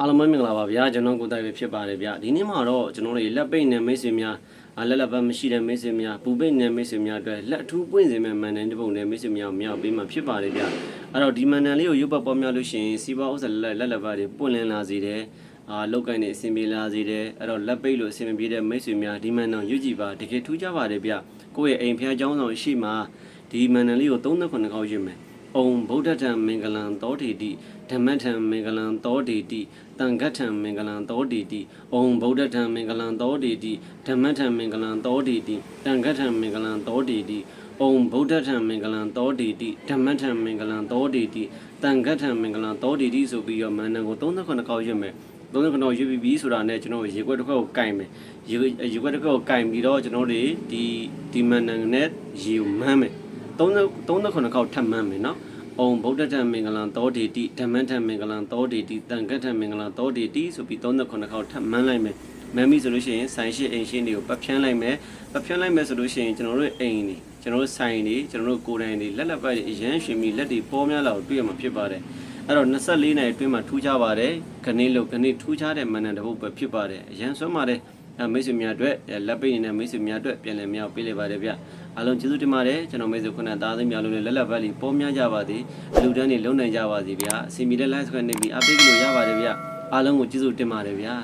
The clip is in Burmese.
အားလုံးပဲမင်္ဂလာပါဗျာကျွန်တော်ကိုတိုက်ပဲဖြစ်ပါတယ်ဗျာဒီနေ့မှာတော့ကျွန်တော်တို့လက်ပိတ်နဲ့မိတ်ဆွေများအလက်လက်ပတ်မရှိတဲ့မိတ်ဆွေများပူပိတ်နဲ့မိတ်ဆွေများအတွက်လက်အထူးပွင့်စင်မဲ့မန်တန်တစ်ပုံနဲ့မိတ်ဆွေများကိုမြောက်ပေးမှာဖြစ်ပါတယ်ဗျာအဲ့တော့ဒီမန်တန်လေးကိုရုပ်ပတ်ပေါ်များလို့ရှိရင်စီပါဥစ္စာလက်လက်လက်ပတ်တွေပွင့်လင်းလာစေတယ်အာလောက်ကင်နေအဆင်ပြေလာစေတယ်အဲ့တော့လက်ပိတ်လို့အဆင်ပြေတဲ့မိတ်ဆွေများဒီမန်တန်ရွတ်ကြည့်ပါတကယ်ထူးခြားပါတယ်ဗျာကိုယ့်ရဲ့အိမ်ဖျားเจ้าဆောင်ရှိမှဒီမန်တန်လေးကို39ခေါက်ရွတ်မယ် ။ ဩဗုဒ္ဓထံမင်္ဂလံသောတေတိဓမ္မထံမင်္ဂလံသောတေတိတန်ခတ်ထံမင်္ဂလံသောတေတိဩဗုဒ္ဓထံမင်္ဂလံသောတေတိဓမ္မထံမင်္ဂလံသောတေတိတန်ခတ်ထံမင်္ဂလံသောတေတိဩဗုဒ္ဓထံမင်္ဂလံသောတေတိဓမ္မထံမင်္ဂလံသောတေတိတန်ခတ်ထံမင်္ဂလံသောတေတိဆိုပြီးတော့မန္တန်ကို39ခေါက်ရွတ်မယ်။39ခေါက်ရွတ်ပြီးပြီဆိုတာနဲ့ကျွန်တော်ရေခွက်တစ်ခွက်ကိုကင်မယ်။ရေရေခွက်တစ်ခွက်ကိုကင်ပြီးတော့ကျွန်တော်တို့ဒီဒီမန္တန်နဲ့ရေကိုမန်းမယ်။39 39ခေါက်ထပ်မန်းမယ်နော်။ ဩဗုဒ္ဓထံမင်္ဂလံသောတေတိဓမ္မထံမင်္ဂလံသောတေတိတန်ခတ်ထံမင်္ဂလံသောတေတိဆိုပြီး39ခေါက်ထပ်မန်းလိုက်မယ်မမ်းပြီဆိုလို့ရှိရင်ဆိုင်ရှိအိမ်ရှိတွေကိုပတ်ဖြန်းလိုက်မယ်ပတ်ဖြန်းလိုက်မယ်ဆိုလို့ရှိရင်ကျွန်တော်တို့အိမ်တွေကျွန်တော်တို့ဆိုင်တွေကျွန်တော်တို့ကိုယ်တိုင်တွေလက်လက်ပတ်တွေအရန်ရှင်ပြီးလက်တွေပေါ်များလာကိုတွေ့ရမှာဖြစ်ပါတယ်အဲ့တော့24နိုင်အတွင်းမှာထူးခြားပါတယ်ခဏလေးလို့ခဏထူးခြားတဲ့မန္တန်တစ်ပုဒ်ပဲဖြစ်ပါတယ်အရန်ဆွမ်းပါတယ်အဲမိတ်ဆွေများအတွက်လက်ပိတ်နေတဲ့မိတ်ဆွေများအတွက်ပြန်လည်မြောက်ပေးလိုက်ပါတယ်ဗျ အားလုံးကျေးဇူးတင်ပါတယ်ကျွန်တော်မိတ်ဆွေခုနသားသိမ်းများလို့လည်းလက်လက်ပတ်လေးပေါ်များကြပါသည်လူတန်းတွေလုံနိုင်ကြပါစေဗျာအစီမီတဲ့ live ကနေပြီးအပိတ်လို့ရပါတယ်ဗျအားလုံးကိုကျေးဇူးတင်ပါတယ်ဗျာ